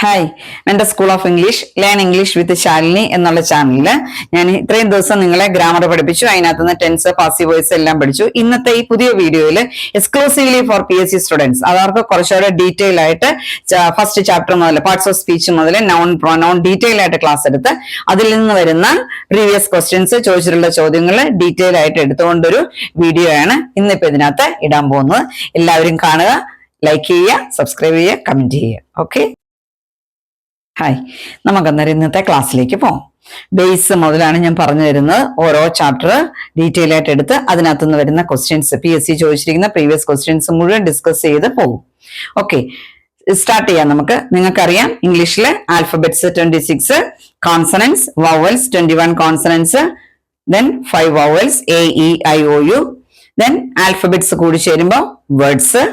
Hi എന്റെ school of English learn English with Shalini എന്നുള്ള ചാനലിൽ ഞാൻ ഇത്രയും ദിവസം നിങ്ങളെ ഗ്രാമർ പഠിപ്പിച്ചു അതിനകത്ത് നിന്ന് ടെൻസ് പാസീവ് വോയിസ് എല്ലാം പഠിച്ചു. ഇന്നത്തെ ഈ പുതിയ വീഡിയോയിൽ exclusively for P S C students അതവർക്ക് കുറച്ചുകൂടെ ഡീറ്റെയിൽ ആയിട്ട് ഫസ്റ്റ് ചാപ്റ്റർ മുതൽ പാർട്സ് ഓഫ് സ്പീച്ച് മുതൽ നൗൺ പ്രൊനൗൺ ഡീറ്റെയിൽ ആയിട്ട് ക്ലാസ് എടുത്ത് അതിൽ നിന്ന് വരുന്ന പ്രീവിയസ് ക്വസ്റ്റ്യൻസ് ചോദിച്ചിട്ടുള്ള ചോദ്യങ്ങൾ ഡീറ്റെയിൽ ആയിട്ട് എടുത്തുകൊണ്ടൊരു വീഡിയോ ആണ് ഇന്നിപ്പോൾ ഇതിനകത്ത് ഇടാൻ പോകുന്നത്. എല്ലാവരും കാണുക ലൈക്ക് ചെയ്യുക സബ്സ്ക്രൈബ് ചെയ്യുക കമന്റ് ചെയ്യുക. ഓക്കെ ഹായ് നമുക്ക് അന്നേരം ഇന്നത്തെ ക്ലാസ്സിലേക്ക് പോകാം ബേസ് മുതലാണ് ഞാൻ പറഞ്ഞു തരുന്നത്. ഓരോ ചാപ്റ്റർ ഡീറ്റെയിൽ ആയിട്ട് എടുത്ത് അതിനകത്തു നിന്ന് വരുന്ന ക്വസ്റ്റ്യൻസ് പി എസ് സി ചോദിച്ചിരിക്കുന്ന പ്രീവിയസ് ക്വസ്റ്റ്യൻസ് മുഴുവൻ ഡിസ്കസ് ചെയ്ത് പോകും. ഓക്കെ സ്റ്റാർട്ട് ചെയ്യാം നമുക്ക്. നിങ്ങൾക്കറിയാം ഇംഗ്ലീഷിൽ alphabets twenty six consonants vowels twenty one consonants then five vowels A E I O U then alphabets കൂടി ചേരുമ്പോൾ വേർഡ്സ്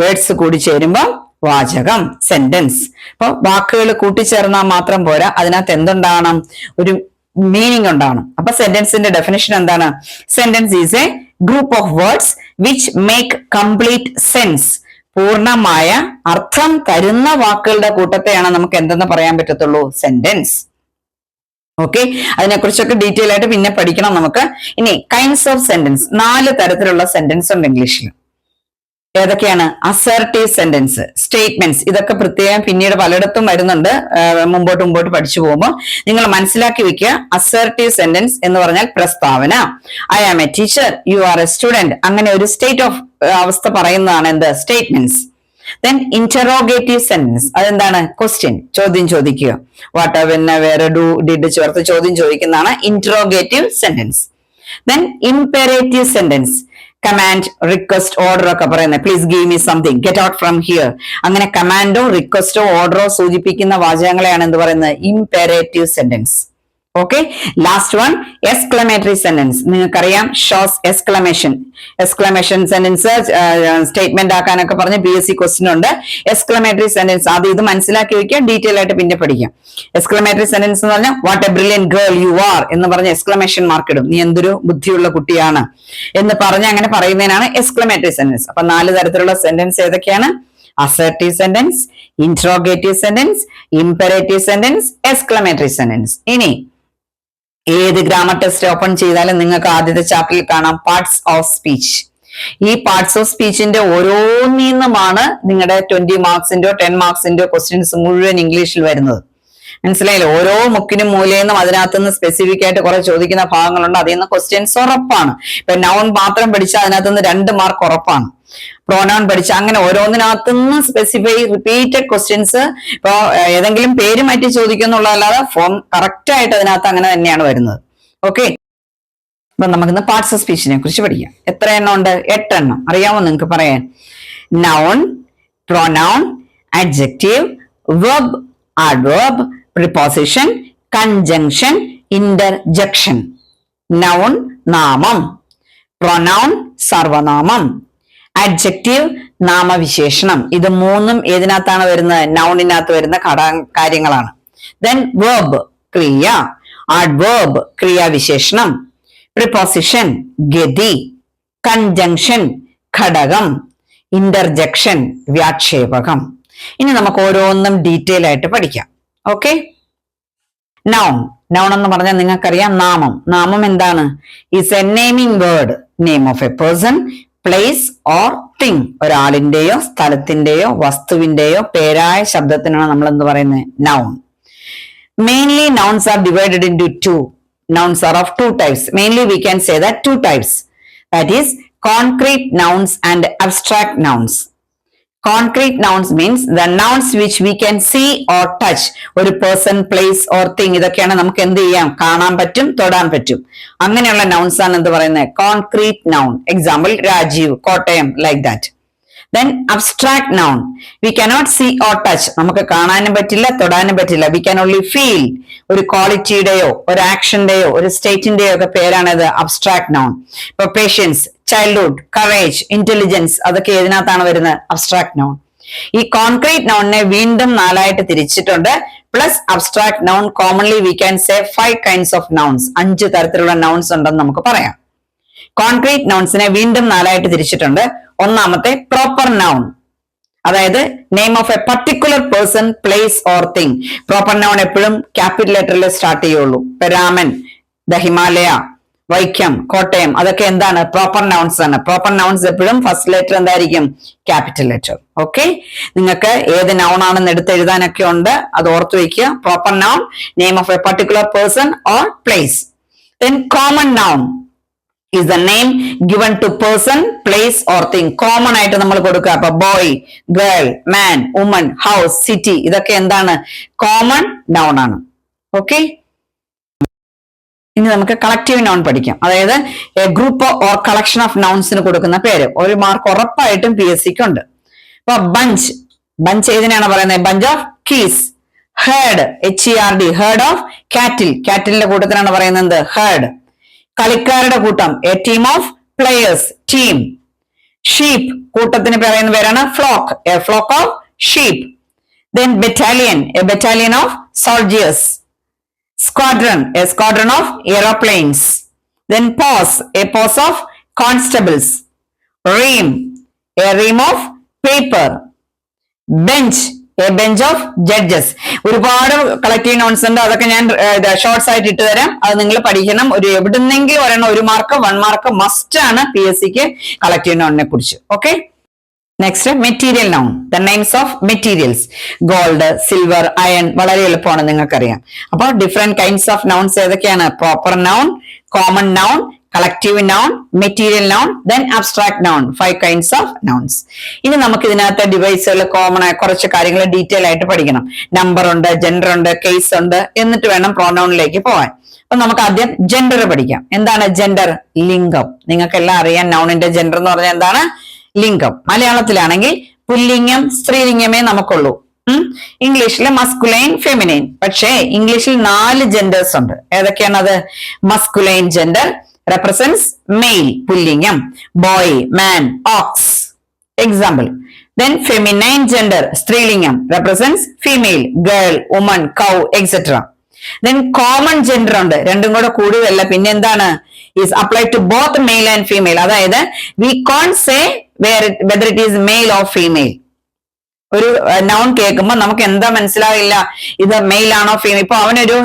വേർഡ്സ് കൂടി ചേരുമ്പോൾ വാചകം സെന്റൻസ് അപ്പൊ വാക്കുകൾ കൂട്ടിച്ചേർന്നാൽ മാത്രം പോരാ. അതിനകത്ത് എന്തുണ്ടാവണം? ഒരു മീനിങ് ഉണ്ടാവണം. അപ്പൊ സെന്റൻസിന്റെ ഡെഫിനേഷൻ എന്താണ്? Sentence is a group of words which make complete sense പൂർണമായ അർത്ഥം തരുന്ന വാക്കുകളുടെ കൂട്ടത്തെയാണ് നമുക്ക് എന്തെന്ന് പറയാൻ പറ്റത്തുള്ളൂ? സെന്റൻസ് ഓക്കെ അതിനെക്കുറിച്ചൊക്കെ ഡീറ്റെയിൽ ആയിട്ട് പിന്നെ പഠിക്കണം നമുക്ക്. ഇനി കൈൻഡ്സ് ഓഫ് സെന്റൻസ് നാല് തരത്തിലുള്ള സെന്റൻസ് ഉണ്ട് ഇംഗ്ലീഷിൽ ഏതൊക്കെയാണ്? അസർട്ടീവ് സെന്റൻസ് സ്റ്റേറ്റ്മെന്റ്സ് ഇതൊക്കെ പ്രത്യേകം പിന്നീട് പലയിടത്തും വരുന്നുണ്ട്. മുമ്പോട്ട് മുമ്പോട്ട് പഠിച്ചു പോകുമ്പോൾ നിങ്ങൾ മനസ്സിലാക്കി വെക്കുക. അസർട്ടീവ് സെന്റൻസ് എന്ന് പറഞ്ഞാൽ പ്രസ്താവന. I am a teacher you are a student അങ്ങനെ ഒരു സ്റ്റേറ്റ് ഓഫ് അവസ്ഥ പറയുന്നതാണ് എന്ത്? സ്റ്റേറ്റ്മെന്റ്സ് ദെൻ ഇന്ററോഗേറ്റീവ് സെന്റൻസ് അതെന്താണ്? ക്വസ്റ്റ്യൻ ചോദ്യം ചോദിക്കുക. വാട്ട് പിന്നെ വേറെ ഡു ഡിഡ് ചേർത്ത് ചോദ്യം ചോദിക്കുന്നതാണ് interrogative sentence then imperative sentence command request order ഒക്കെ പറയുന്നത്. Please give me something get out from here അങ്ങനെ കമാൻഡോ റിക്വസ്റ്റോ ഓർഡറോ സൂചിപ്പിക്കുന്ന വാചകങ്ങളെയാണ് എന്ത് പറയുന്നത്? Imperative sentence okay last one exclamatory sentence നിങ്ങൾക്കറിയാം shows exclamation exclamation sentence statement ആക്കാനൊക്കെ പറഞ്ഞ് പി എസ് സി ക്വസ്റ്റ്യൻ ഉണ്ട്. എക്സ്ക്ലമേറ്ററി സെന്റൻസ് അത് ഇത് മനസ്സിലാക്കി വെക്കുക ഡീറ്റെയിൽ ആയിട്ട് പിന്നെ പഠിക്കാം. എക്സ്ക്ലമേറ്ററി സെന്റൻസ് എന്ന് പറഞ്ഞാൽ what a brilliant girl you are എന്ന് പറഞ്ഞ എക്സ്ക്ലമേഷൻ മാർക്ക് ഇടും. നീ എന്തൊരു ബുദ്ധിയുള്ള കുട്ടിയാണ് എന്ന് പറഞ്ഞ് അങ്ങനെ പറയുന്നതിനാണ് എക്സ്ക്ലമേറ്ററി സെന്റൻസ് അപ്പൊ നാല് തരത്തിലുള്ള സെന്റൻസ് ഏതൊക്കെയാണ്? Assertive sentence interrogative sentence imperative sentence exclamatory sentence ഇനി ഏത് ഗ്രാമർ ടെസ്റ്റ് ഓപ്പൺ ചെയ്താലും നിങ്ങൾക്ക് ആദ്യത്തെ ചാപ്റ്ററിൽ കാണാം പാർട്സ് ഓഫ് സ്പീച്ച് ഈ പാർട്സ് ഓഫ് സ്പീച്ചിന്റെ ഓരോന്നിന്നുമാണ് നിങ്ങളുടെ ട്വന്റി മാർക്സിന്റെയോ ടെൻ മാർക്സിന്റെയോ ക്വസ്റ്റ്യൻസ് മുഴുവൻ ഇംഗ്ലീഷിൽ വരുന്നത്. മനസ്സിലായില്ലേ? ഓരോ മുക്കിനും മൂലയെന്നും അതിനകത്ത് നിന്ന് സ്പെസിഫിക് ആയിട്ട് കുറെ ചോദിക്കുന്ന ഭാഗങ്ങളുണ്ട്. അതിൽ നിന്ന് ക്വസ്റ്റ്യൻസ് ഉറപ്പാണ്. ഇപ്പൊ നൗൺ മാത്രം പഠിച്ചാൽ അതിനകത്ത് നിന്ന് രണ്ട് മാർക്ക് ഉറപ്പാണ്. പ്രോനൗൺ പഠിച്ച അങ്ങനെ ഓരോന്നിനകത്തു നിന്ന് സ്പെസിഫൈ റിപ്പീറ്റഡ് ക്വസ്റ്റ്യൻസ് ഇപ്പോ ഏതെങ്കിലും പേര് മാറ്റി ചോദിക്കുന്നുള്ളതല്ലാതെ ഫോം കറക്റ്റ് ആയിട്ട് അതിനകത്ത് അങ്ങനെ തന്നെയാണ് വരുന്നത്. ഓക്കെ അപ്പൊ നമുക്കിന്ന് പാർട്സ് ഓഫ് സ്പീച്ചിനെ കുറിച്ച് പഠിക്കാം. എത്ര എണ്ണം ഉണ്ട്? എട്ടെണ്ണം. അറിയാമോ നിങ്ങൾക്ക് പറയാൻ? Noun pronoun adjective verb adverb preposition conjunction interjection noun നാമം പ്രൊനൗൺ സർവനാമം adjective നാമവിശേഷണം. ഇത് മൂന്നും ഏതിനകത്താണ് വരുന്നത്? നൗണിനകത്ത് വരുന്ന ഘട കാര്യങ്ങളാണ്. ദെൻ വേർബ് ക്രിയ. Adverb ക്രിയാവിശേഷണം. പ്രിപ്പോസിഷൻ ഗതി. കൺജങ്ഷൻ ഘടകം. ഇന്റർജക്ഷൻ വ്യാക്ഷേപകം. ഇനി നമുക്ക് ഓരോന്നും ഡീറ്റെയിൽ ആയിട്ട് പഠിക്കാം. ഓക്കെ നൗൺ നൗൺ എന്ന് പറഞ്ഞാൽ നിങ്ങൾക്കറിയാം നാമം. നാമം എന്താണ്? Is a naming word name of a person place or thing ഒരാളിന്റെയോ സ്ഥലത്തിന്റെയോ വസ്തുവിന്റെയോ പേരായ ശബ്ദത്തിനാണ് നമ്മൾ എന്ത് പറയുന്നത് noun mainly nouns are divided into two nouns are of two types mainly we can say that two types that is concrete nouns and abstract nouns concrete nouns means the nouns which we can see or touch ഒരു person place or thing ഇതൊക്കെയാണ് നമുക്ക് എന്ത് ചെയ്യാം? കാണാൻ പറ്റും തൊടാൻ പറ്റും. അങ്ങനെയുള്ള നൗൺസ് ആണ് എന്ത് പറയുന്നത്? Concrete noun example Rajeev Kottayam like that then abstract noun we cannot see or touch നമുക്ക് കാണാനും പറ്റില്ല തൊടാനും പറ്റില്ല. വി ക്യാൻ ഓൺലി ഫീൽ ഒരു ക്വാളിറ്റിയുടെയോ ഒരു ആക്ഷന്റെയോ ഒരു സ്റ്റേറ്റിന്റെയോ ഒക്കെ പേരാണ് ഇത് അബ്സ്ട്രാക്ട് നൗൺ ഇപ്പൊ പേഷ്യൻസ് ചൈൽഡ്ഹുഡ് കറേജ് ഇന്റലിജൻസ് അതൊക്കെ ഏതിനകത്താണ് വരുന്നത്? അബ്സ്ട്രാക്ട് നോൺ ഈ കോൺക്രീറ്റ് നോണിനെ വീണ്ടും നാലായിട്ട് തിരിച്ചിട്ടുണ്ട്. Plus abstract noun commonly we can say five kinds of nouns അഞ്ച് തരത്തിലുള്ള നൗൺസ് ഉണ്ടെന്ന് നമുക്ക് പറയാം. കോൺക്രീറ്റ് നൗൺസിനെ വീണ്ടും നാലായിട്ട് തിരിച്ചിട്ടുണ്ട്. ഒന്നാമത്തെ പ്രോപ്പർ നൗൺ അതായത് name of a particular person place or thing proper noun എപ്പോഴും ക്യാപിറ്റൽ ലെറ്ററിൽ സ്റ്റാർട്ട് ചെയ്യുള്ളൂ. രാമൻ ദ ഹിമാലയ വൈക്കം കോട്ടയം അതൊക്കെ എന്താണ്? പ്രോപ്പർ നൗൺസ് ആണ്. പ്രോപ്പർ നൗൺസ് എപ്പോഴും ഫസ്റ്റ് ലെറ്റർ എന്തായിരിക്കും? ക്യാപിറ്റൽ ലെറ്റർ ഓക്കെ നിങ്ങൾക്ക് ഏത് നൗൺ ആണെന്ന് എടുത്ത് എഴുതാനൊക്കെ ഉണ്ട്. അത് ഓർത്ത് വയ്ക്കുക. Proper noun name of a particular person or place then common noun is the name given to person place or thing common ആയിട്ട് നമ്മൾ കൊടുക്കുക. അപ്പൊ boy girl man woman house city ഇതൊക്കെ എന്താണ്? കോമൺ നൗൺ ആണ്. ഓക്കെ ഇനി നമുക്ക് collective noun പഠിക്കാം. അതായത് a group or collection of നൗൺസിന് കൊടുക്കുന്ന പേര്. ഒരു മാർക്ക് ഉറപ്പായിട്ടും പി എസ് സിക്ക് ഉണ്ട്. അപ്പൊ ബഞ്ച് ബഞ്ച് ഏതിനാണ് പറയുന്നത്? Bunch of keys herd H E R D herd of cattle കാറ്റിലിന്റെ കൂട്ടത്തിലാണ് പറയുന്നത് ഹേർഡ് കളിക്കാരുടെ കൂട്ടം a team of players team sheep കൂട്ടത്തിന് പറയുന്ന പേരാണ് flock a flock of sheep then battalion a battalion of soldiers squadron a squadron of aeroplanes. Then posse a posse of constables ream a ream of paper bench a bench of judges ഒരുപാട് collective nouns ഉണ്ട്. അതൊക്കെ ഞാൻ shorts ആയിട്ട് ഇട്ട് തരാം. അത് നിങ്ങൾ പഠിക്കണം. ഒരു എവിടുന്നെങ്കിലും ഒരെണ്ണം ഒരു മാർക്ക് വൺ മാർക്ക് മസ്റ്റ് ആണ് പി എസ് സിക്ക് കളക്റ്റീവ് നോണിനെ കുറിച്ച്. Okay next material noun the names of materials gold silver iron വളരെ എളുപ്പമാണ് നിങ്ങൾക്കറിയാം. അപ്പോൾ ഡിഫറെന്റ് കൈൻഡ്സ് ഓഫ് നൗൺസ് ഏതൊക്കെയാണ്? Proper noun common noun collective noun material noun then abstract noun five kinds of nouns ഇനി നമുക്ക് ഇതിനകത്ത് ഡിവൈസുകൾ കോമൺ ആയ കുറച്ച് കാര്യങ്ങൾ ഡീറ്റെയിൽ ആയിട്ട് പഠിക്കണം. നമ്പർ ഉണ്ട് ജെൻഡർ ഉണ്ട് കേസ് ഉണ്ട് എന്നിട്ട് വേണം പ്രോനൗണിലേക്ക് പോകാൻ അപ്പൊ നമുക്ക് ആദ്യം ജെൻഡർ പഠിക്കാം. എന്താണ് ജെൻഡർ ലിംഗം. നിങ്ങൾക്ക് എല്ലാം അറിയാം നൗണിന്റെ ജെൻഡർ എന്ന് പറഞ്ഞാൽ എന്താണ്? ലിംഗം. മലയാളത്തിലാണെങ്കിൽ പുല്ലിംഗം സ്ത്രീലിംഗമേ നമുക്കുള്ളൂ. ഇംഗ്ലീഷിൽ മസ്കുലൈൻ ഫെമിനൈൻ പക്ഷേ ഇംഗ്ലീഷിൽ നാല് ജെൻഡേഴ്സ് ഉണ്ട്. ഏതൊക്കെയാണ് അത് masculine gender represents male പുല്ലിംഗം. Boy man ox example then feminine gender സ്ത്രീലിംഗം represents female girl woman cow etcetera then common gender ഉണ്ട്. രണ്ടും കൂടെ കൂടുതലല്ല. പിന്നെ എന്താണ് is apply to both male and female അതായത് we can say where whether it is male or female ഒരു noun കേൾക്കുമ്പോൾ നമുക്ക് എന്താ മനസ്സിലാവില്ല. ഇത് മെയിൽ ആണോ ഫീമെയിൽ ഇപ്പൊ അവനൊരു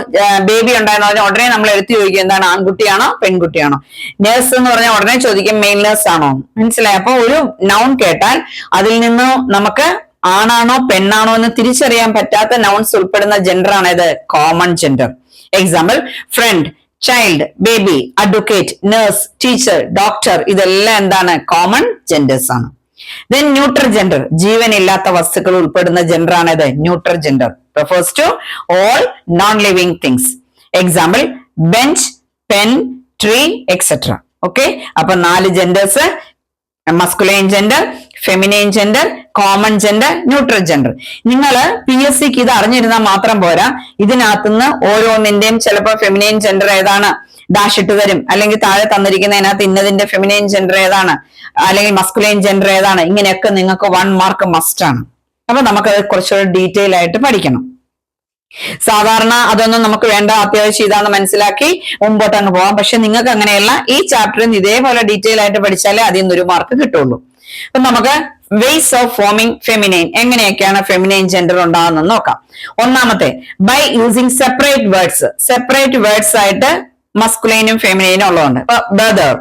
ബേബി ഉണ്ടായിരുന്നു അതിന് ഉടനെ നമ്മൾ എടുത്തു ചോദിക്കും എന്താണ് ആൺകുട്ടിയാണോ പെൺകുട്ടിയാണോ? നേഴ്സ് എന്ന് പറഞ്ഞാൽ ഉടനെ ചോദിക്കും മെയിൽ നേഴ്സ് ആണോ മനസ്സിലായി? അപ്പൊ ഒരു നൗൺ കേട്ടാൽ അതിൽ നിന്ന് നമുക്ക് ആണാണോ പെണ്ണാണോ എന്ന് തിരിച്ചറിയാൻ പറ്റാത്ത നൗൺസ് ഉൾപ്പെടുന്ന ജെൻഡർ ആണ് ഇത് common gender example friend child baby advocate nurse teacher doctor ഇതെല്ലാം എന്താണ്? കോമൺ ജെൻഡേഴ്സ് ആണ്. ദെൻ ന്യൂട്രൽ ജെൻഡർ ജീവനില്ലാത്ത വസ്തുക്കൾ ഉൾപ്പെടുന്ന ജെൻഡർ ഇത് neutral gender refers to all non living things example bench pen tree etcetera okay അപ്പൊ നാല് genders masculine gender feminine gender common gender neutral gender നിങ്ങൾ പി എസ് സിക്ക് ഇത് അറിഞ്ഞിരുന്നാൽ മാത്രം പോരാ. ഇതിനകത്തുനിന്ന് ഓരോന്നിന്റെയും ചിലപ്പോൾ ഫെമിനൈൻ ജെൻഡർ ഏതാണ് ഡാഷ് ഇട്ട് തരും. അല്ലെങ്കിൽ താഴെ തന്നിരിക്കുന്നതിനകത്ത് ഇന്നതിന്റെ ഫെമിനൈൻ ജെൻഡർ ഏതാണ്? അല്ലെങ്കിൽ മസ്കുലൈൻ ജെൻഡർ ഏതാണ്? ഇങ്ങനെയൊക്കെ നിങ്ങൾക്ക് വൺ മാർക്ക് മസ്റ്റ് ആണ്. അപ്പൊ നമുക്കത് കുറച്ചുകൂടി ഡീറ്റെയിൽ ആയിട്ട് പഠിക്കണം. സാധാരണ അതൊന്നും നമുക്ക് വേണ്ട അത്യാവശ്യം ഇതാണെന്ന് മനസ്സിലാക്കി മുമ്പോട്ട് അങ്ങ് പോവാം. പക്ഷെ നിങ്ങൾക്ക് അങ്ങനെയല്ല ഈ ചാപ്റ്ററിൽ ഇതേപോലെ ഡീറ്റെയിൽ ആയിട്ട് പഠിച്ചാലേ അതിൽ നിന്ന് ഒരു മാർക്ക് കിട്ടുള്ളൂ. അപ്പൊ നമുക്ക് വേസ് ഓഫ് ഫോമിങ് ഫെമിനൈൻ എങ്ങനെയൊക്കെയാണ് ഫെമിനൈൻ ജെൻഡർ ഉണ്ടാകുന്നത് നോക്കാം. ഒന്നാമത്തെ by using separate words separate words ആയിട്ട് മസ്കുലൈനും ഫെമിനൈനും ഉള്ളതുണ്ട്. ബ്രദർ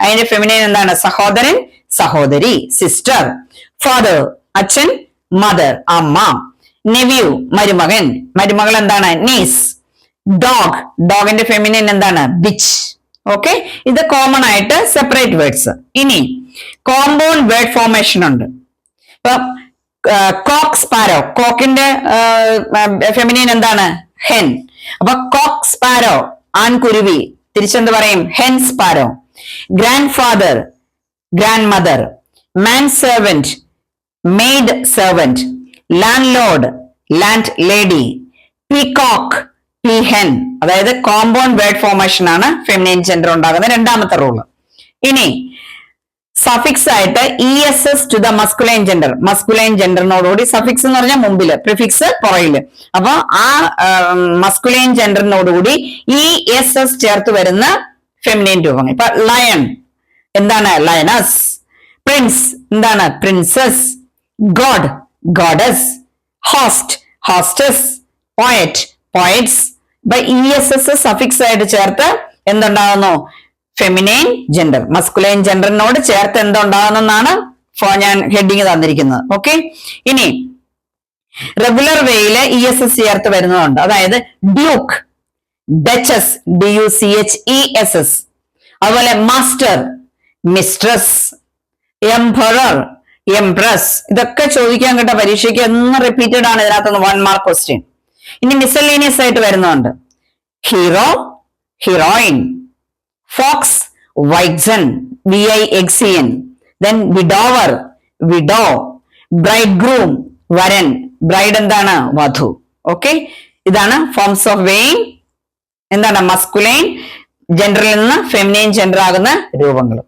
അതിന്റെ ഫെമിനൈൻ എന്താണ്? സഹോദരൻ സഹോദരി സിസ്റ്റർ ഫാദർ അച്ഛൻ മദർ അമ്മ. നെവ്യൂ മരുമകൻ. മരുമകൾ എന്താണ്? നീസ് ഡോഗ് ഡോഗിന്റെ ഫെമിനിൻ എന്താണ്? ബിച്ച് ഓക്കെ ഇത് കോമൺ ആയിട്ട് സെപ്പറേറ്റ് വേർഡ്സ് ഇനി കോമ്പൗണ്ട് വേർഡ് ഫോർമേഷൻ ഉണ്ട്. ഇപ്പൊ കോക്ക് സ്പാരോ കോക്കിന്റെ ഫെമിനിൻ എന്താണ്? ഹെൻ അപ്പൊ കോക്ക് സ്പാരോ ആൺകുരുവി. തിരിച്ചെന്ത് പറയും? Hen sparrow grandfather grandmother manservant maidservant landlord landlady peacock peahen അതായത് കോമ്പൗണ്ട് വേർഡ് ഫോർമേഷൻ ആണ് ഫെമിനൈൻ ജെൻഡർ ഉണ്ടാകുന്ന രണ്ടാമത്തെ റൂൾ ഇനി സഫിക്സ് ആയിട്ട് E S S to the masculine gender masculine ജെൻഡറിനോടുകൂടി suffix എന്ന് പറഞ്ഞാൽ മുമ്പിൽ പ്രിഫിക്സ് പുറയിൽ അപ്പൊ ആ മസ്കുലൈൻ ജെൻഡറിനോടുകൂടി ഇ എസ് എസ് ചേർത്ത് വരുന്ന ഫെമിനൈൻ രൂപങ്ങൾ. ഇപ്പൊ ലയൺ എന്താണ് ലയനസ് പ്രിൻസ് എന്താണ് princess god goddess host hostess poet poetess ഇപ്പൊ ഇ എസ് എസ് സഫിക്സ് ആയിട്ട് ചേർത്ത് എന്തുണ്ടാവുന്നു? ഫെമിനൈൻ ജെൻഡർ മസ്കുലൈൻ ജെൻഡറിനോട് ചേർത്ത് എന്തുണ്ടാകുന്നെന്നാണ് ഫോ- ഞാൻ ഹെഡിങ് തന്നിരിക്കുന്നത്. ഓക്കെ ഇനി റെഗുലർ വേയിൽ ഇ എസ് എസ് ചേർത്ത് വരുന്നതുണ്ട്. അതായത് duke duchess D U C H E S S അതുപോലെ മാസ്റ്റർ മിസ്ട്രസ് എംപറർ എംപ്രസ് ഇതൊക്കെ ചോദിക്കാൻ കേട്ട പരീക്ഷയ്ക്ക് എന്ന് റിപ്പീറ്റഡ് ആണ് ഇതിനകത്തുനിന്ന് വൺ മാർക്ക് ക്വസ്റ്റ്യൻ ഇനി മിസലേനിയസ് ആയിട്ട് വരുന്നുണ്ട്. Hero heroine fox vixen V I എക്സിയൻ then widower widow bride groom വരൻ ബ്രൈഡ് എന്താണ്? വധു. ഓക്കെ ഇതാണ് ഫോംസ് ഓഫ് വെയിൻ എന്താണ്? മസ്കുലൈൻ ജെൻഡറിൽ നിന്ന് ഫെമിനൈൻ ജെൻഡർ ആകുന്ന രൂപങ്ങൾ.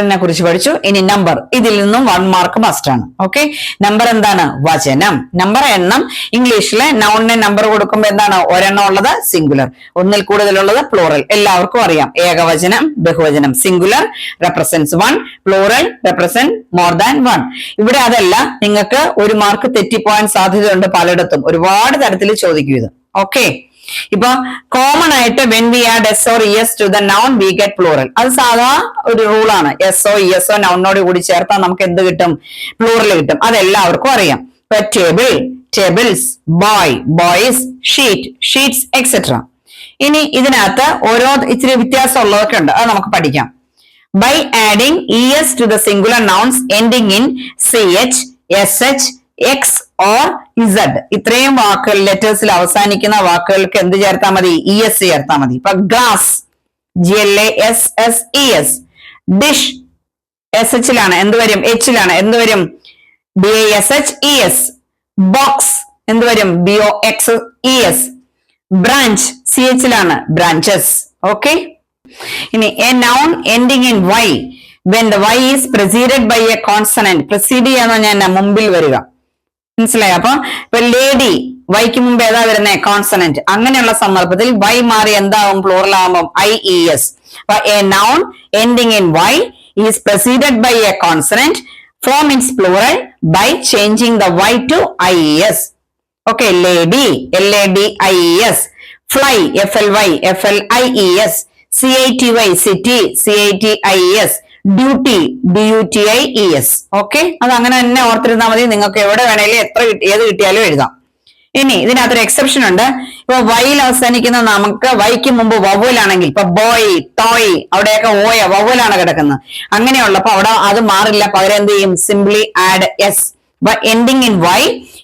നെ കുറിച്ച് പഠിച്ചു. ഇനി നമ്പർ ഇതിൽ നിന്നും വൺ മാർക്ക് മസ്റ്റ് ആണ്. ഓക്കെ നമ്പർ എന്താണ്? വചനം. നമ്പർ എണ്ണം. ഇംഗ്ലീഷിലെ നൗണിന് നമ്പർ കൊടുക്കുമ്പോൾ എന്താണ്? ഒരെണ്ണം ഉള്ളത് സിംഗുലർ ഒന്നിൽ കൂടുതലുള്ളത് പ്ലൂറൽ എല്ലാവർക്കും അറിയാം. ഏകവചനം ബഹുവചനം. Singular represents one plural represent more than one ഇവിടെ അതല്ല നിങ്ങൾക്ക് ഒരു മാർക്ക് തെറ്റിപ്പോവാൻ സാധ്യതയുണ്ട് പലയിടത്തും. ഒരുപാട് തരത്തിൽ ചോദിക്കും ഇത്. ഓക്കെ ഇപ്പൊ കോമൺ ആയിട്ട് when we add S or S to the noun we get plural അത് സാധാ ഒരു റൂളാണ് എസ് ഒ എസ് ഒ നൗണിനോട് കൂടി ചേർത്താൽ നമുക്ക് എന്ത് കിട്ടും? പ്ലൂറൽ കിട്ടും. അതെല്ലാവർക്കും അറിയാം. ഇപ്പൊ table tables boy boys sheet sheets etcetera ഇനി ഇതിനകത്ത് ഓരോ ഇച്ചിരി വ്യത്യാസം ഉള്ളതൊക്കെ ഉണ്ട്. അത് നമുക്ക് പഠിക്കാം. By adding by to the singular nouns ending in C H S H x or Z ഇത്രയും വാക്കുകൾ ലെറ്റേഴ്സിൽ അവസാനിക്കുന്ന വാക്കുകൾക്ക് എന്ത് ചേർത്താൽ മതി? ഇ എസ് ചേർത്താൽ മതി. ഇപ്പൊ glass G L A S S E S dish S എച്ചിലാണ് എന്ത് വരും? എച്ചിലാണ് എന്ത് വരും? B A S H E S box എന്ത് വരും? B O X E S branch C എച്ചിലാണ് branches okay ഇനി a noun ending in Y when the Y is preceded by a consonant precede ചെയ്യാന്ന് ഞാൻ മുമ്പിൽ വരിക. മനസ്സിലായോ? അപ്പൊ ഇപ്പൊ ലേഡി വൈക്ക് മുമ്പ് ഏതാ വരുന്നേ? കോൺസണന്റ് അങ്ങനെയുള്ള സന്ദർഭത്തിൽ വൈ മാറി എന്താവും? പ്ലൂറൽ ആകുമ്പോൾ ഐ ഇ എസ് അപ്പൊ a noun ending in Y is preceded by a consonant form its plural by changing the Y to I E S okay lady L A D I E S fly F L Y F L I E S C I T Y city C I T I S duty D U T I E S okay അത് അങ്ങനെ തന്നെ ഓർത്തിരുന്നാൽ മതി. നിങ്ങൾക്ക് എവിടെ വേണേലും എത്ര ഏത് കിട്ടിയാലും എഴുതാം. ഇനി ഇതിനകത്തൊരു എക്സെപ്ഷൻ ഉണ്ട്. ഇപ്പൊ വൈയിൽ അവസാനിക്കുന്ന നമുക്ക് വൈക്ക് മുമ്പ് വവ്വലാണെങ്കിൽ ഇപ്പൊ ബോയ് ടോയ് അവിടെയൊക്കെ ഓയ വവ്വലാണ് കിടക്കുന്നത്. അങ്ങനെയുള്ളപ്പോ അവിടെ അത് മാറില്ല. പകരം എന്ത് ചെയ്യും? Simply add S ending in Y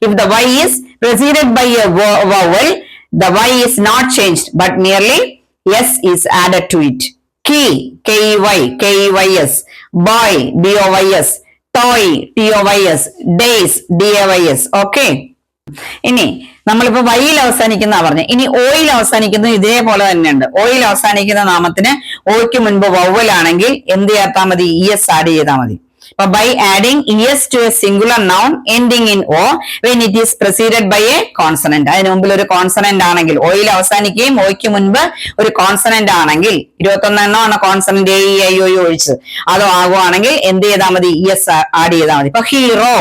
if the Y is preceded by a vowel the y is not changed but merely s is added to it. Key K Y y k S y s O b o y s O t o y s A y s okay? ഇനി നമ്മളിപ്പോ വൈയിൽ അവസാനിക്കുന്ന പറഞ്ഞ. ഇനി oil അവസാനിക്കുന്നത് ഇതേപോലെ തന്നെയുണ്ട്. Oil അവസാനിക്കുന്ന നാമത്തിന് ഓയ്ക്ക് മുൻപ് വവ്വലാണെങ്കിൽ എന്ത് ചേർത്താൽ മതി? ഇ എസ് ആഡ് ചെയ്താൽ മതി. By adding E S to a singular noun ending in O when it is preceded by a consonant അതിന് മുമ്പിൽ ഒരു കോൺസണന്റ് ആണെങ്കിൽ ഓയിൽ അവസാനിക്കുകയും ഓയ്ക്ക് മുൻപ് ഒരു കോൺസണന്റ് ആണെങ്കിൽ ഇരുപത്തൊന്നെണ്ണമാണ് കോൺസണന്റ് എ ഐ ഒ ഒഴിച്ചത്. അതോ ആകുവാണെങ്കിൽ എന്ത് ചെയ്താൽ മതി? ഇ എസ് ആഡ് ചെയ്താൽ മതി. ഇപ്പൊ hero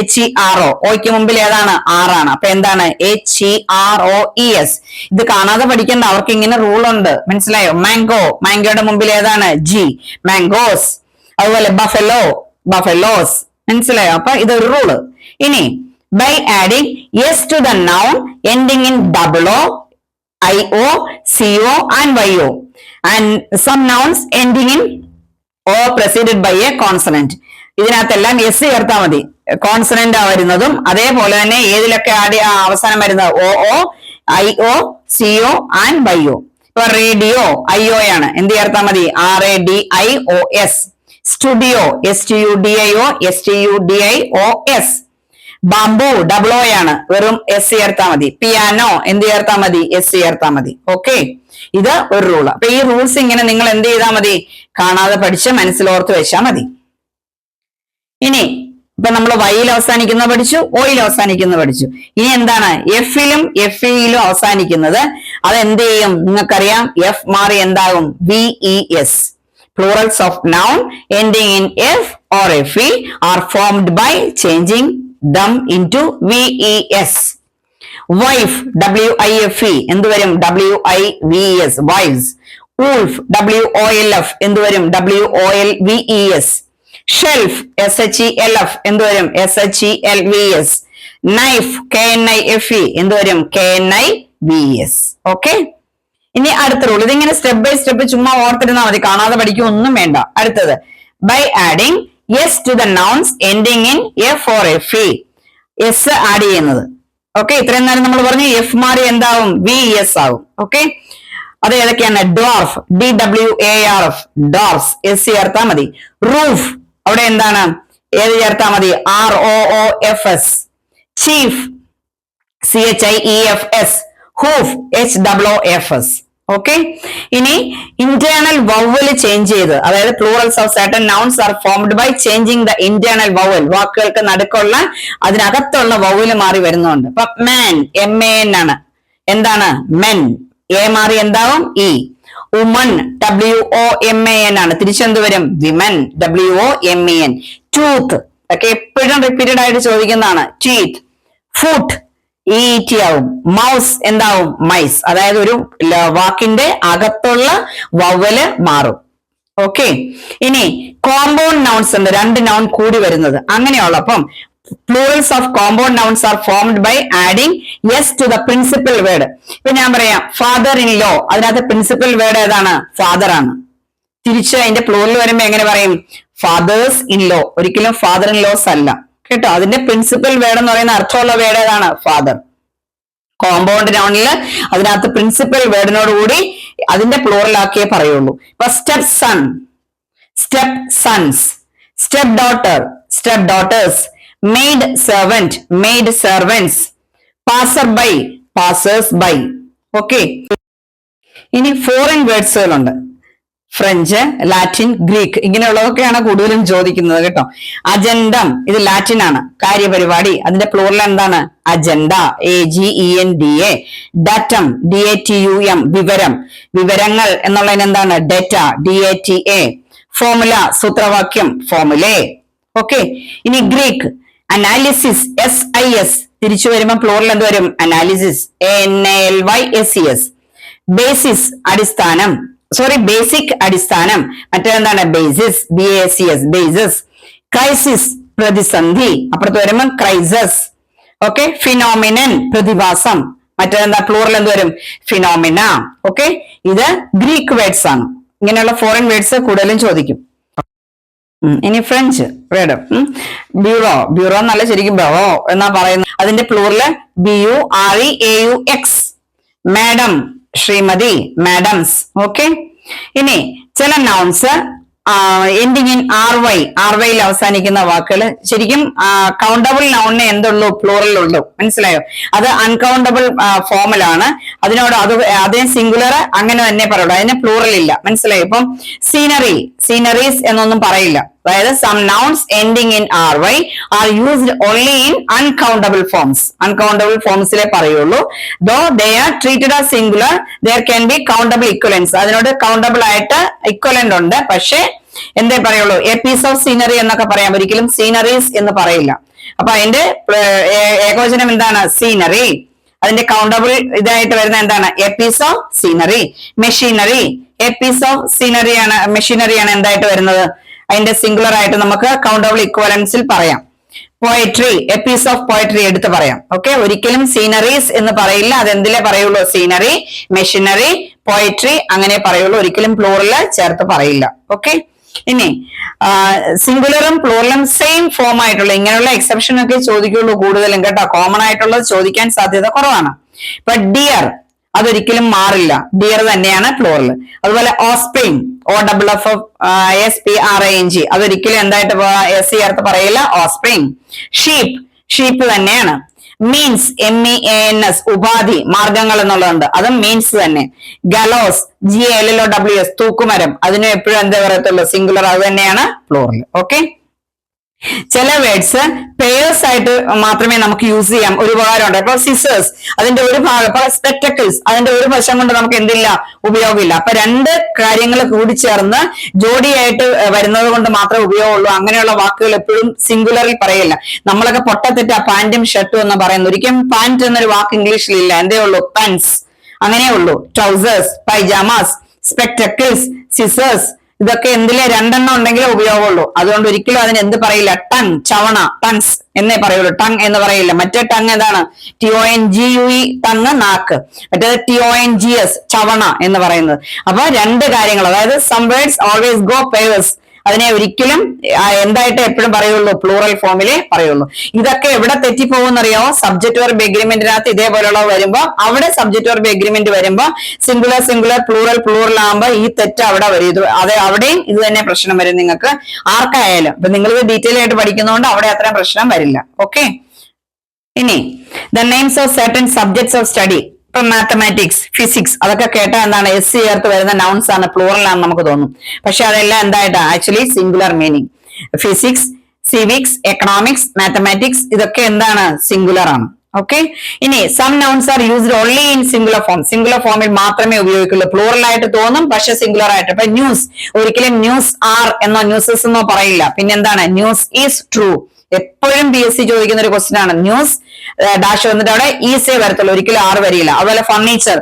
H E R O ഓയ്ക്ക് മുമ്പിൽ ഏതാണ്? ആറാണ് അപ്പൊ എന്താണ്? H E R O E S ഇത് കാണാതെ പഠിക്കേണ്ട. അവർക്ക് ഇങ്ങനെ റൂൾ ഉണ്ട്. മനസ്സിലായോ? മാംഗോ മാംഗോയുടെ മുമ്പിൽ ഏതാണ്? ജി മാംഗോസ് അതുപോലെ ബഫലോ ബഫലോസ് മനസ്സിലായോ? അപ്പൊ ഇതൊരു റൂൾ ഇനി by adding S to the noun ending in double O I O C O and Y O and some nouns ending in O preceded by a consonant ഇതിനകത്തെല്ലാം S ചേർത്താൽ മതി. Consonant ആ വരുന്നതും അതേപോലെ തന്നെ ഏതിലൊക്കെ ആദ്യ അവസാനം വരുന്നത് O O I O C O and by O ഇപ്പൊ റേഡിയോ ഐ ഒ ആണ് എന്ത് ചേർത്താൽ മതി? R A D I O S studio S T U D I O S T U D I O S bamboo double O ആണ്. വെറും S ചേർത്താൽ മതി. Piano എന്ത് ചേർത്താൽ മതി? എസ് ചേർത്താൽ മതി. ഓക്കെ ഇത് ഒരു റൂൾ അപ്പൊ ഈ റൂൾസ് ഇങ്ങനെ നിങ്ങൾ എന്ത് ചെയ്താൽ മതി? കാണാതെ പഠിച്ച് മനസ്സിലോർത്ത് വെച്ചാൽ മതി. ഇനി ഇപ്പൊ നമ്മൾ വൈയിൽ അവസാനിക്കുന്ന പഠിച്ചു ഓയിൽ അവസാനിക്കുന്ന പഠിച്ചു. ഇനി എന്താണ്? എഫിലും എഫ് ഇയിലും അവസാനിക്കുന്നത്. അത് എന്ത് ചെയ്യും? നിങ്ങൾക്കറിയാം. എഫ് മാറി എന്താകും? V E S plurals of noun ending in f or fe are formed by changing wife W I F E എന്ത് വരും W I V S wifes wolf W O L F എന്ത് വരും W O L V E S shelf S H E L F എന്ത് വരും S H E L V S knife K N I F E എന്ത് വരും K N I V S okay ഇനി അടുത്ത rule ഇതിങ്ങനെ step by step ചുമ്മാ ഓർത്തിരുന്നാൽ മതി. കാണാതെ പഠിക്കും ഒന്നും വേണ്ട. അടുത്തത്. By adding S to the nouns ending in F or F E S add ചെയ്യുന്നത്. ഓക്കെ ഇത്രയും നേരം നമ്മൾ പറഞ്ഞു എഫ് മാറി എന്താവും? വി എസ് ആവും. ഓക്കെ അത് ഏതൊക്കെയാണ്? Dwarf D W A R F dwarf S ചേർത്താൽ മതി. റൂഫ് അവിടെ എന്താണ്? ഏത് ചേർത്താൽ മതി? R O F S chief C H I E F S hoof H W F S okay ഇനി ഇന്റേണൽ വവൽ ചേഞ്ച് ചെയ്ത്. അതായത് plurals of certain nouns are formed by changing the internal vowel വാക്കുകൾക്ക് നടുക്കുള്ള അതിനകത്തുള്ള vowel മാറി വരുന്നുണ്ട്. അപ്പൊ മാൻ M A N ആണ്. എന്താണ്? മെൻ എ മാറി എന്താവും? E woman W O M A N ആണ്. തിരിച്ചെന്ത് വരും? Women W O M A N tooth ഒക്കെ എപ്പോഴും റിപ്പീറ്റഡ് ആയിട്ട് ചോദിക്കുന്നതാണ്. ടീത്ത് ഫുട്ട് ഈ ടി ആവും. മൗസ് എന്താവും? മൈസ്. അതായത് ഒരു വാക്കിന്റെ അകത്തുള്ള വവൽ മാറും. ഓക്കെ. ഇനി കോമ്പൗണ്ട് നൗൺസ് ഉണ്ട്. രണ്ട് നൗൺ കൂടി വരുന്നത്. അങ്ങനെയുള്ളപ്പം plurals of compound nouns are formed by adding S to the principal word ഇപ്പൊ ഞാൻ പറയാം ഫാദർ ഇൻ ലോ അതിനകത്ത് പ്രിൻസിപ്പൽ വേർഡ് ഏതാണ്? ഫാദർ ആണ്. തിരിച്ച് അതിന്റെ പ്ലൂറൽ വരുമ്പോ എങ്ങനെ പറയും? ഫാദേഴ്സ് ഇൻ ലോ ഒരിക്കലും ഫാദർ ഇൻ ലോസ് അല്ല. കേട്ടോ? അതിന്റെ പ്രിൻസിപ്പൽ വേർഡ് എന്ന് പറയുന്ന അർത്ഥമുള്ള വേർഡ് ഏതാണ്? ഫാദർ കോമ്പൗണ്ട് നൗണിൽ അതിനകത്ത് പ്രിൻസിപ്പൽ വേർഡിനോട് കൂടി അതിന്റെ ആക്കിയേ പറയുള്ളൂ. ഇപ്പൊ step son step sons step daughter step daughters maid servant maid servants passer by passers by okay ഇനി ഫോറിൻ വേർഡ്സുകളുണ്ട് ഫ്രഞ്ച് ലാറ്റിൻ ഗ്രീക്ക് ഇങ്ങനെയുള്ളതൊക്കെയാണ് കൂടുതലും ചോദിക്കുന്നത് കേട്ടോ. അജണ്ടം ഇത് ലാറ്റിൻ ആണ് കാര്യപരിപാടി. അതിന്റെ പ്ലൂറൽ എന്താണ്? Agenda. A G E N D A datum. D A T U M വിവരം. വിവരങ്ങൾ എന്നുള്ളതിന് എന്താണ്? Data. D A T A formula. സൂത്രവാക്യം. ഫോമുലെ. ഓക്കെ ഇനി Greek. Analysis. S I S തിരിച്ചു വരുമ്പോൾ പ്ലൂറൽ എന്ത് വരും? Analysis. N L Y S C S basis അടിസ്ഥാനം. സോറി ബേസിക് അടിസ്ഥാനം. മറ്റേതെന്താണ്? Basis B A C S basis crisis പ്രതിസന്ധി. അപ്പുറത്ത് വരുമ്പോൾ ക്രൈസസ് ഓക്കെ ഫിനോമിനൻ പ്രതിഭാസം. മറ്റേതെന്താ? പ്ലൂറൽ എന്ത് വരും? ഫിനോമിന ഓക്കെ ഇത് ഗ്രീക്ക് വേർഡ്സ് ആണ്. ഇങ്ങനെയുള്ള ഫോറിൻ വേർഡ്സ് കൂടുതലും ചോദിക്കും. ഇനി ഫ്രഞ്ച് വേർഡ് ബ്യൂറോ ബ്യൂറോ എന്നല്ല ശരിക്കും ബെറോ എന്നാ പറയുന്നത്. അതിന്റെ plural B U R E A U X madam Shrimati madams. Okay ഇനി ചില nouns ending in R Y R വൈയിൽ അവസാനിക്കുന്ന വാക്കുകൾ ശരിക്കും കൗണ്ടബിൾ നൗണിനെ എന്തുള്ളൂ? പ്ലൂറൽ ഉള്ളൂ. മനസ്സിലായോ? അത് അൺകൗണ്ടബിൾ ഫോമിലാണ് അതിനോട് അത് അതേ സിംഗുലർ അങ്ങനെ തന്നെ പറയുള്ളൂ അതിന് പ്ലൂറൽ ഇല്ല. മനസ്സിലായോ? ഇപ്പം സീനറി സീനറീസ് എന്നൊന്നും പറയില്ല. അതായത് some nouns ending in R Y are used only in uncountable forms uncountable ഫോംസിലെ പറയുള്ളൂ. Though they are treated as singular there can be countable equivalents അതിനോട് കൗണ്ടബിൾ ആയിട്ട് ഇക്വലന്റ് ഉണ്ട്. പക്ഷേ എന്തേ പറയുള്ളൂ? എ പീസ് ഓഫ് സീനറി എന്നൊക്കെ പറയാം. ഒരിക്കലും സീനറീസ് എന്ന് പറയില്ല. അപ്പൊ അതിന്റെ ഏകോചനം എന്താണ്? സീനറി അതിന്റെ കൗണ്ടബിൾ ഇതായിട്ട് വരുന്ന എന്താണ്? A piece of scenery machinery a piece of സീനറിയാണ് മെഷീനറിയാണ് എന്തായിട്ട് വരുന്നത്? അതിന്റെ സിംഗുലർ ആയിട്ട് നമുക്ക് കൗണ്ടബിൾ ഇക്വലൻസിൽ പറയാം. Poetry a piece of poetry എടുത്ത് പറയാം. ഓക്കെ ഒരിക്കലും സീനറീസ് എന്ന് പറയില്ല. അതെന്തിലേ പറയുള്ളൂ? സീനറി മെഷീനറി പോയട്രി അങ്ങനെ പറയുള്ളൂ. ഒരിക്കലും പ്ലൂറൽ ചേർത്ത് പറയില്ല. ഓക്കെ ഇനി സിംഗുലറും പ്ലൂറലും സെയിം ഫോം ആയിട്ടുള്ള ഇങ്ങനെയുള്ള എക്സെപ്ഷൻ ഒക്കെ ചോദിക്കുള്ളൂ കൂടുതലും കേട്ടോ. കോമൺ ആയിട്ടുള്ളത് ചോദിക്കാൻ സാധ്യത കുറവാണ്. ഇപ്പൊ ഡിയർ അതൊരിക്കലും മാറില്ല. ഡിയർ തന്നെയാണ് പ്ലൂറൽ അതുപോലെ offspring O double F S P R N G അതൊരിക്കലും എന്തായിട്ട് എസ് സി ചേർത്ത് പറയില്ല. ഓസ്പ്രിങ് ഷീപ്പ് ഷീപ്പ് തന്നെയാണ്. Means M E N S ഉപാധി മാർഗങ്ങൾ എന്നുള്ളതുണ്ട്. അതും മീൻസ് തന്നെ. Gallows G L L O W S തൂക്കുമരം. അതിനും എപ്പോഴും എന്താ പറയത്തുള്ളൂ? സിംഗുലർ അത് തന്നെയാണ് ഫ്ലോറിൽ ഓക്കെ ചില വേർഡ്സ് പേഴ്സ് ആയിട്ട് മാത്രമേ നമുക്ക് യൂസ് ചെയ്യാം. ഒരു ഉപകാരമുണ്ട്. അപ്പൊ സിസേഴ്സ് അതിന്റെ ഒരു ഭാഗം ഇപ്പൊ സ്പെക്ടക്കിൾസ് അതിന്റെ ഒരു വശം കൊണ്ട് നമുക്ക് എന്തില്ല? ഉപയോഗമില്ല. അപ്പൊ രണ്ട് കാര്യങ്ങൾ കൂടിച്ചേർന്ന് ജോഡിയായിട്ട് വരുന്നത് കൊണ്ട് മാത്രമേ ഉപയോഗമുള്ളൂ. അങ്ങനെയുള്ള വാക്കുകൾ എപ്പോഴും സിംഗുലറിൽ പറയില്ല. നമ്മളൊക്കെ പൊട്ടത്തെറ്റ പാന്റും ഷർട്ടും എന്ന് പറയുന്നു ഒരിക്കലും പാന്റ് എന്നൊരു വാക്ക് ഇംഗ്ലീഷിൽ ഇല്ല എന്തേ ഉള്ളൂ? പാൻസ് അങ്ങനെയുള്ളൂ ട്രൗസേഴ്സ് പൈജാമാസ് സ്പെക്ടക്കിൾസ് സിസേഴ്സ് ഇതൊക്കെ എന്തിലെ രണ്ടെണ്ണം ഉണ്ടെങ്കിലേ ഉപയോഗമുള്ളൂ. അതുകൊണ്ട് ഒരിക്കലും അതിന് എന്ത് പറയില്ല. ടങ് ചവണ ടങ്സ് എന്നേ പറയുള്ളൂ. ടങ് എന്ന് പറയില്ല. മറ്റേ ടങ് എന്താണ്? T O N G U E tongue നാക്ക്. മറ്റേത് T O N G S ചവണ എന്ന് പറയുന്നത്. അപ്പൊ രണ്ട് കാര്യങ്ങൾ. അതായത് സം ഓൾവേസ് ഗോ പേഴ്സ് അതിനെ ഒരിക്കലും എന്തായിട്ട് എപ്പോഴും പറയുള്ളൂ പ്ലൂറൽ ഫോമിലേ പറയുള്ളൂ. ഇതൊക്കെ എവിടെ തെറ്റിപ്പോകുന്നറിയോ സബ്ജക്ട് വർബ് എഗ്രിമെന്റിനകത്ത് ഇതേപോലെയുള്ള വരുമ്പോ അവിടെ സബ്ജക്ട് വർബ് എഗ്രിമെന്റ് വരുമ്പോ സിംഗുലർ സിംഗുലർ പ്ലൂറൽ പ്ലൂറൽ ആകുമ്പോ ഈ തെറ്റ് അവിടെ വരും. അത് അവിടെയും ഇത് തന്നെ പ്രശ്നം വരും നിങ്ങൾക്ക്. ആർക്കായാലും. ഇപ്പൊ നിങ്ങൾ ഡീറ്റെയിൽ ആയിട്ട് പഠിക്കുന്നതുകൊണ്ട് അവിടെ അത്രയും പ്രശ്നം വരില്ല. ഓക്കെ ഇനി the names of certain subjects of study ഇപ്പൊ മാത്തമാറ്റിക്സ് ഫിസിക്സ് അതൊക്കെ കേട്ടാൽ എന്താണ് എസ് ചേർത്ത് വരുന്ന നൗൺസ് ആണ് പ്ലൂറൽ ആണെന്ന് നമുക്ക് തോന്നും. പക്ഷെ അതെല്ലാം എന്തായിട്ടാ? Actually singular meaning physics civics economics mathematics ഇതൊക്കെ എന്താണ്? സിംഗുലർ ആണ്. ഓക്കെ ഇനി some nouns are used only in singular form singular ഫോമിൽ മാത്രമേ ഉപയോഗിക്കുള്ളൂ. പ്ലൂറൽ ആയിട്ട് തോന്നും പക്ഷെ സിംഗുലർ ആയിട്ട്. ഇപ്പൊ ന്യൂസ് ഒരിക്കലും ന്യൂസ് ആർ എന്നോ ന്യൂസസ് എന്നോ പറയില്ല. പിന്നെന്താണ് ന്യൂസ് ഈസ് ട്രൂ എപ്പോഴും പി എസ് സി ചോദിക്കുന്ന ഒരു ക്വസ്റ്റ്യൻ ആണ്. ന്യൂസ് ഡാഷ് വന്നിട്ട് അവിടെ ഈസേ വരത്തുള്ളൂ. ഒരിക്കലും ആറ് വരിയില്ല അതുപോലെ ഫർണിച്ചർ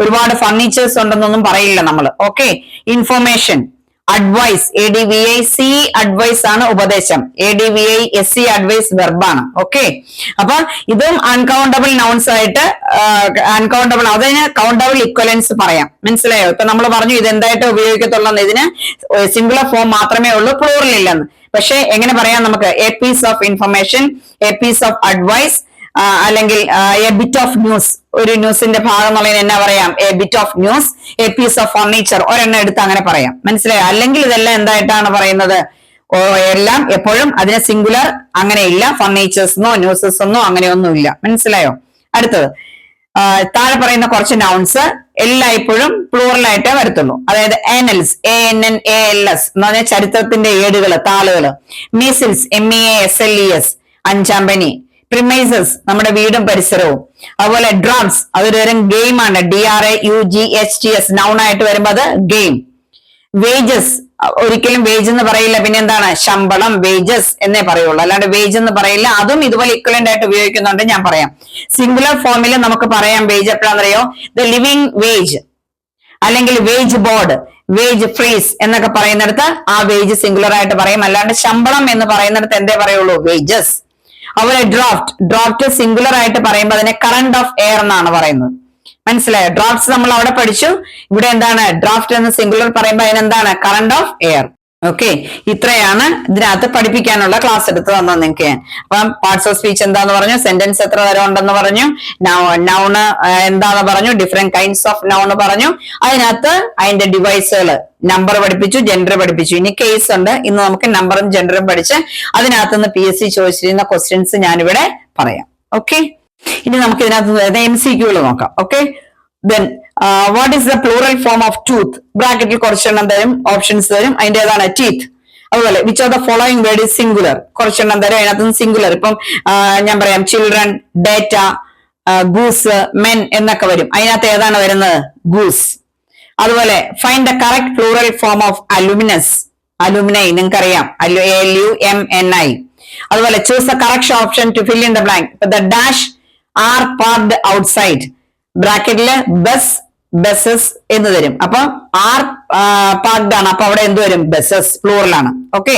ഒരുപാട് ഫർണിച്ചേഴ്സ് ഉണ്ടെന്നൊന്നും പറയില്ല നമ്മൾ okay information advice A D V I C advice ആണ് ഉപദേശം. A D V I S C advise വെർബാണ് okay അപ്പൊ ഇതും അൺകൗണ്ടബിൾ നൗൺസ് ആയിട്ട് അൺകൗണ്ടബിൾ അതിന് കൗണ്ടബിൾ ഇക്വലൻസ് പറയാം. മനസ്സിലായോ? ഇപ്പൊ നമ്മൾ പറഞ്ഞു ഇത് എന്തായിട്ട് ഉപയോഗിക്കത്തുള്ളൂ ഇതിന് സിംഗുലർ ഫോം മാത്രമേ ഉള്ളൂ പ്ലൂറിൽ ഇല്ലെന്ന്. പക്ഷെ എങ്ങനെ പറയാം നമുക്ക്? A piece of information a piece of advice അല്ലെങ്കിൽ എ ബിറ്റ് ഓഫ് ന്യൂസ് ഒരു ന്യൂസിന്റെ ഭാഗം എന്നുള്ളതിന് എന്നാ പറയാം? A bit of news a piece of furniture ഒരെണ്ണം എടുത്ത് അങ്ങനെ പറയാം. മനസ്സിലായോ? അല്ലെങ്കിൽ ഇതെല്ലാം എന്തായിട്ടാണ് പറയുന്നത്? എല്ലാം എപ്പോഴും അതിന് സിംഗുലർ അങ്ങനെയില്ല ഫർണിച്ചേഴ്സ് എന്നോ ന്യൂസസ് എന്നോ അങ്ങനെയൊന്നും ഇല്ല. മനസ്സിലായോ? അടുത്തത് താഴെ പറയുന്ന കുറച്ച് നൗൺസ് എല്ലായ്പ്പോഴും പ്ലൂറൽ ആയിട്ടേ വരത്തുള്ളൂ. അതായത് annals A N N A L S എന്ന് പറഞ്ഞാൽ ചരിത്രത്തിന്റെ ഏടുകൾ താളുകൾ. Measles M E S L E S അഞ്ചാം പനി. പ്രിമൈസസ് നമ്മുടെ വീടും പരിസരവും. അതുപോലെ ഡ്രംസ് അതൊരു തരം ഗെയിം ആണ്. D R A U G H T S noun ആയിട്ട് വരുമ്പോ അത് ഗെയിം വേജസ് ഒരിക്കലും വേജ് എന്ന് പറയില്ല. പിന്നെ എന്താണ്? ശമ്പളം വേജസ് എന്നേ പറയുള്ളൂ. അല്ലാണ്ട് വേജ് എന്ന് പറയില്ല. അതും ഇതുപോലെ ഇക്വലന്റ് ആയിട്ട് ഉപയോഗിക്കുന്നുണ്ട് ഞാൻ പറയാം. സിംഗുലർ ഫോമിൽ നമുക്ക് പറയാം. വേജ് എപ്പോഴാണെന്നറിയോ? ദ ലിവിങ് വേജ് അല്ലെങ്കിൽ വേജ് ബോർഡ് വേജ് ഫ്രീസ് എന്നൊക്കെ പറയുന്നിടത്ത് ആ വേജ് സിംഗുലർ ആയിട്ട് പറയും. അല്ലാണ്ട് ശമ്പളം എന്ന് പറയുന്നിടത്ത് എന്തേ പറയുള്ളൂ? വേജസ് അതുപോലെ ഡ്രാഫ്റ്റ് ഡ്രാഫ്റ്റ് സിംഗുലർ ആയിട്ട് പറയുമ്പോൾ അതിനെ കറണ്ട് ഓഫ് എയർ എന്നാണ് പറയുന്നത്. മനസ്സിലായോ? ഡ്രാഫ്റ്റ്സ് നമ്മൾ അവിടെ പഠിച്ചു. ഇവിടെ എന്താണ്? ഡ്രാഫ്റ്റ് എന്ന് സിംഗുലർ പറയുമ്പോൾ അതിനെന്താണ്? കറണ്ട് ഓഫ് എയർ ഓക്കെ ഇത്രയാണ്. ഇതിനകത്ത് പഠിപ്പിക്കാനുള്ള ക്ലാസ് എടുത്ത് തന്നത് നിങ്ങൾക്ക് ഞാൻ അപ്പം പാർട്സ് ഓഫ് സ്പീച്ച് എന്താന്ന് പറഞ്ഞു? സെന്റൻസ് എത്ര തരം ഉണ്ടെന്ന് പറഞ്ഞു. നൗണ് എന്താന്ന് പറഞ്ഞു? ഡിഫറെന്റ് കൈൻഡ്സ് ഓഫ് നൗണ് പറഞ്ഞു. അതിനകത്ത് അതിന്റെ ഡിവൈസുകൾ നമ്പർ പഠിപ്പിച്ചു ജെൻഡർ പഠിപ്പിച്ചു. ഇനി കേസ് ഉണ്ട്. ഇന്ന് നമുക്ക് നമ്പറും ജെൻഡറും പഠിച്ച് അതിനകത്ത് നിന്ന് പി എസ് സി ചോദിച്ചിരുന്ന ക്വസ്റ്റ്യൻസ് ഞാനിവിടെ പറയാം. ഓക്കെ ഇനി നമുക്ക് ഇതിനകത്ത് എം സി ക്യൂകൾ നോക്കാം. Okay then what is the plural form of tooth ബ്രാക്കറ്റിൽ കുറച്ചെണ്ണം തരും ഓപ്ഷൻസ് തരും അതിന്റെ ഏതാണ് ടീത്ത് അതുപോലെ which are the following word is singular കുറച്ചെണ്ണം തരും അതിനകത്ത് സിംഗുലർ ഇപ്പം ഞാൻ പറയാം ചിൽഡ്രൻ ഡേറ്റ ഗൂസ് മെൻ എന്നൊക്കെ വരും. അതിനകത്ത് ഏതാണ് വരുന്നത്? ഗൂസ് അതുപോലെ find the correct plural form of alumnus alumni നിങ്ങൾക്കറിയാം. L U M N I അതുപോലെ choose the correction option to fill in the blank the dash are part outside ബ്രാക്കറ്റിൽ bus buses എന്ന് തരും അപ്പൊ ആർ പാർക്ഡ് ആണ്. അപ്പൊ അവിടെ എന്ത് വരും? ബസ്സസ് പ്ലൂറൽ ആണ്. ഓക്കെ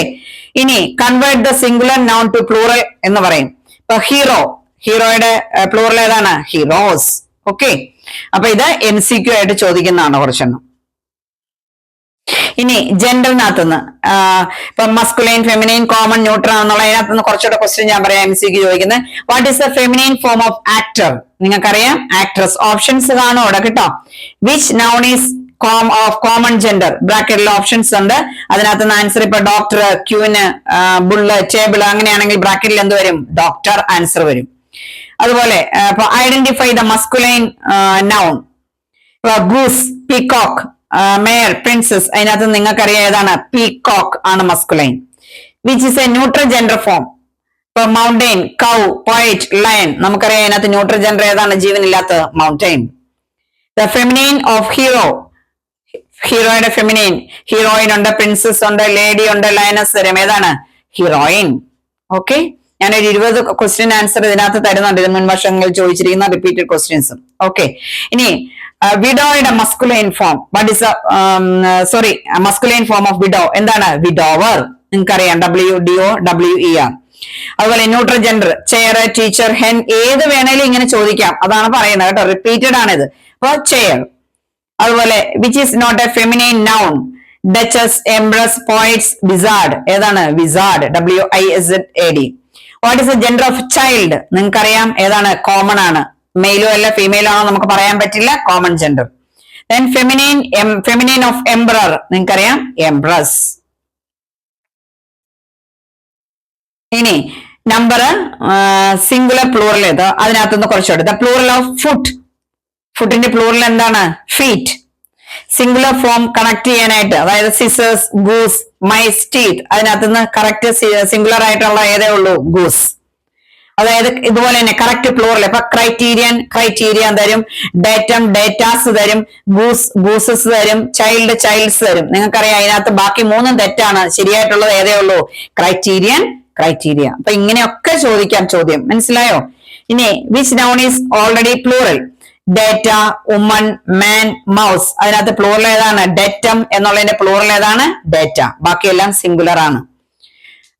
ഇനി convert the singular noun to plural എന്ന് പറയും. ഇപ്പൊ ഹീറോ ഹീറോയുടെ പ്ലൂറൽ ഏതാണ്? ഹീറോസ് ഓക്കെ അപ്പൊ ഇത് എം സി ക്യു ആയിട്ട് ചോദിക്കുന്നതാണ് കുറച്ചെണ്ണം ഇനി ജെൻഡറിനകത്തുനിന്ന് ഇപ്പൊ മസ്കുലൈൻ ഫെമിനൈൻ കോമൺ ന്യൂട്രൽ എന്നുള്ള അതിനകത്തുനിന്ന് കുറച്ചുകൂടെ ക്വസ്റ്റ്യൻ ഞാൻ പറയാം എം സിക്ക് ചോദിക്കുന്നത് what is the feminine form of actor നിങ്ങൾക്കറിയാം? ആക്ട്രസ് ഓപ്ഷൻസ് കാണും അവിടെ കേട്ടോ. Which noun is come of common gender ബ്രാക്കറ്റിൽ ഓപ്ഷൻസ് ഉണ്ട്. അതിനകത്ത് നിന്ന് ആൻസർ ഇപ്പൊ ഡോക്ടർ ക്യൂന് ബുള്ള് ടേബിൾ അങ്ങനെയാണെങ്കിൽ ബ്രാക്കറ്റിൽ എന്ത് വരും? ഡോക്ടർ ആൻസർ വരും. അതുപോലെ identify the masculine noun goose peacock mayor princess അതിനകത്ത് നിങ്ങൾക്കറിയാം ഏതാണ്? പീകോക്ക് ആണ് masculine which is a neutral gender form ഇപ്പൊ മൗണ്ടെയിൻ കൗ പോയിറ്റ് ലയൺ നമുക്കറിയാം അതിനകത്ത് ന്യൂട്രൽ ജെൻഡർ ഏതാണ്? ജീവനില്ലാത്ത mountain the feminine of hero ഹീറോയുടെ feminine heroine ഉണ്ട് പ്രിൻസസ് ഉണ്ട് ലേഡി ഉണ്ട് ലയനസ് തരം ഏതാണ്? ഹീറോയിൻ ഓക്കെ ഞാനൊരു ഇരുപത് ക്വസ്റ്റ്യൻ ആൻസർ ഇതിനകത്ത് തരുന്നുണ്ട്. മുൻവർഷങ്ങളിൽ മുൻ ചോദിച്ചിരിക്കുന്ന റിപ്പീറ്റഡ് ക്വസ്റ്റ്യൻസും ഓക്കെ ഇനി വിഡോയുടെ masculine form what is sorry masculine form of widow എന്താണ്? വിഡോവർ നിങ്ങൾക്കറിയാം. W D O W E R അതുപോലെ neutral gender chair teacher hen ഏത് വേണേലും ഇങ്ങനെ ചോദിക്കാം. അതാണ് പറയുന്നത് കേട്ടോ. റിപ്പീറ്റഡ് ആണിത്. അപ്പൊ ചെയർ അതുപോലെ which is not a feminine noun duchess empress poets wizard ഏതാണ്? Wizard W I S A D what is the gender of child നിങ്ങൾക്കറിയാം. ഏതാണ്? കോമൺ ആണ്. മെയിലോ അല്ല ഫീമെയിലോ ആണോ നമുക്ക് പറയാൻ പറ്റില്ല. Common gender then feminine feminine of emperor നിങ്ങൾക്കറിയാം? എംബ്രസ് ഇനി നമ്പർ സിംഗുലർ പ്ലൂറൽ ഏത്? അതിനകത്തുനിന്ന് കുറച്ചുകൂടെ. ദ പ്ലൂറൽ ഓഫ് ഫുഡ് ഫുഡിന്റെ പ്ലൂറൽ എന്താണ്? ഫീറ്റ് സിംഗുലർ ഫോം കണക്ട് ചെയ്യാനായിട്ട് അതായത് സിസേഴ്സ് ഗൂസ് മൈസ് ടീത്ത് അതിനകത്തുനിന്ന് കറക്റ്റ് സിംഗുലർ ആയിട്ടുള്ള ഏതേ ഉള്ളൂ? ഗൂസ് അതായത് ഇതുപോലെ തന്നെ കറക്റ്റ് പ്ലൂറൽ ഇപ്പൊ ക്രൈറ്റീരിയൻ ക്രൈറ്റീരിയ തരും. ഡേറ്റം ഡേറ്റാസ് തരും. ഗൂസ് ഗൂസസ് തരും. ചൈൽഡ് ചൈൽഡ്സ് തരും. നിങ്ങൾക്കറിയാം അതിനകത്ത് ബാക്കി മൂന്നും തെറ്റാണ്. ശരിയായിട്ടുള്ളത് ഏതേ ഉള്ളൂ? ക്രൈറ്റീരിയൻ ക്രൈറ്റീരിയ അപ്പൊ ഇങ്ങനെയൊക്കെ ചോദിക്കാം ചോദ്യം. മനസ്സിലായോ? ഇനി which noun is already plural data woman man mouse അതിനകത്ത് പ്ലൂറൽ ഏതാണ്? ഡേറ്റം എന്നുള്ളതിന്റെ പ്ലൂറൽ ഏതാണ്? ഡേറ്റ ബാക്കിയെല്ലാം സിംഗുലർ ആണ്.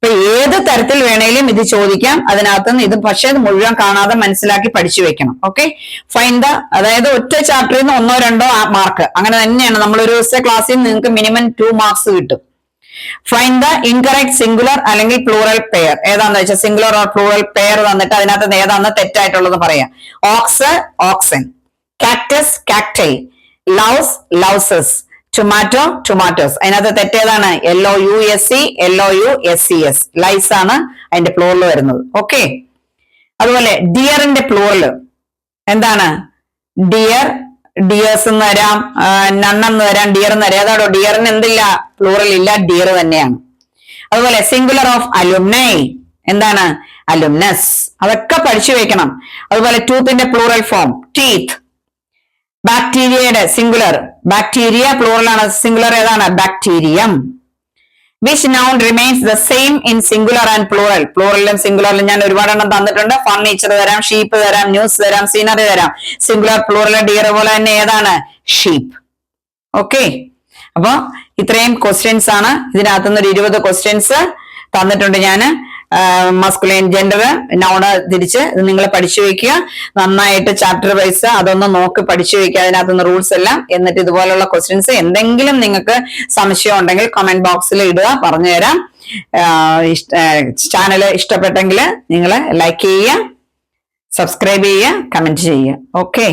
അപ്പൊ ഏത് തരത്തിൽ വേണേലും ഇത് ചോദിക്കാം അതിനകത്ത് നിന്ന് ഇത് പക്ഷേ മുഴുവൻ കാണാതെ മനസ്സിലാക്കി പഠിച്ചു വെക്കണം. ഓക്കെ ഫൈൻ ദ അതായത് ഒറ്റ ചാപ്റ്ററിൽ നിന്ന് ഒന്നോ രണ്ടോ മാർക്ക് അങ്ങനെ തന്നെയാണ് നമ്മൾ ഒരു ദിവസത്തെ ക്ലാസ്സിൽ നിങ്ങൾക്ക് മിനിമം ടു മാർക്സ് കിട്ടും. ഫൈൻ ദ ഇൻകറക്റ്റ് സിംഗുലർ അല്ലെങ്കിൽ പ്ലൂറൽ പെയർ ഏതാന്ന് വെച്ചാൽ സിംഗുലർ ഓർ പ്ലൂറൽ പെയർ തന്നിട്ട് അതിനകത്ത് ഏതാന്ന് തെറ്റായിട്ടുള്ളത് പറയാം. Ox oxen cactus cacti louse louses tomato tomatoes അതിനകത്ത് തെറ്റേതാണ്. L O U S C L O U S C S lice ആണ് അതിന്റെ പ്ലോറിൽ വരുന്നത്. ഓക്കെ അതുപോലെ ഡിയറിന്റെ പ്ലോറിൽ എന്താണ്? ഡിയർ ഡിയേഴ്സ് എന്ന് വരാം. നണ്ണെന്ന് വരാം. ഡിയർ എന്ന് വരാം. അതാണോ ഡിയറിന് എന്തില്ല? പ്ലൂറൽ ഇല്ല. ഡിയർ തന്നെയാണ്. അതുപോലെ സിംഗുലർ ഓഫ് അലുമിനൈ എന്താണ്? അലുമിനസ് അതൊക്കെ പഠിച്ചു വെക്കണം. അതുപോലെ ടൂത്തിന്റെ പ്ലൂറൽ ഫോം ടീത്ത് ബാക്ടീരിയയുടെ സിംഗുലർ ബാക്ടീരിയ പ്ലൂറൽ ആണ്. സിംഗുലർ ഏതാണ്? Bacterium which noun remains the same in singular and plural പ്ലൂറലിലും സിംഗുലറിലും ഞാൻ ഒരുപാടെണ്ണം തന്നിട്ടുണ്ട്. ഫർണിച്ചർ തരാം ഷീപ്പ് തരാം ന്യൂസ് തരാം സീനറി തരാം. സിംഗുലർ പ്ലൂറൽ ഡിയർ പോലെ തന്നെ ഏതാണ്? ഷീപ്പ് ഓക്കെ അപ്പൊ ഇത്രയും ക്വസ്റ്റ്യൻസ് ആണ്. ഇതിനകത്തുനിന്ന് ഒരു ഇരുപത് ക്വസ്റ്റ്യൻസ് തന്നിട്ടുണ്ട് ഞാൻ. മസ്കുലൈൻ ജെൻഡർ നൗണ് തിരിച്ച് നിങ്ങൾ പഠിച്ചു വെക്കുക. നന്നായിട്ട് ചാപ്റ്റർ വൈസ് അതൊന്ന് നോക്കി പഠിച്ചു വെക്കുക അതിനകത്തുനിന്ന് റൂൾസ് എല്ലാം. എന്നിട്ട് ഇതുപോലുള്ള ക്വസ്റ്റ്യൻസ് എന്തെങ്കിലും നിങ്ങൾക്ക് സംശയം ഉണ്ടെങ്കിൽ കമന്റ് ബോക്സിൽ ഇടുക പറഞ്ഞുതരാം. ചാനൽ ഇഷ്ടപ്പെട്ടെങ്കിൽ നിങ്ങൾ ലൈക്ക് ചെയ്യുക സബ്സ്ക്രൈബ് ചെയ്യുക കമന്റ് ചെയ്യുക. ഓക്കെ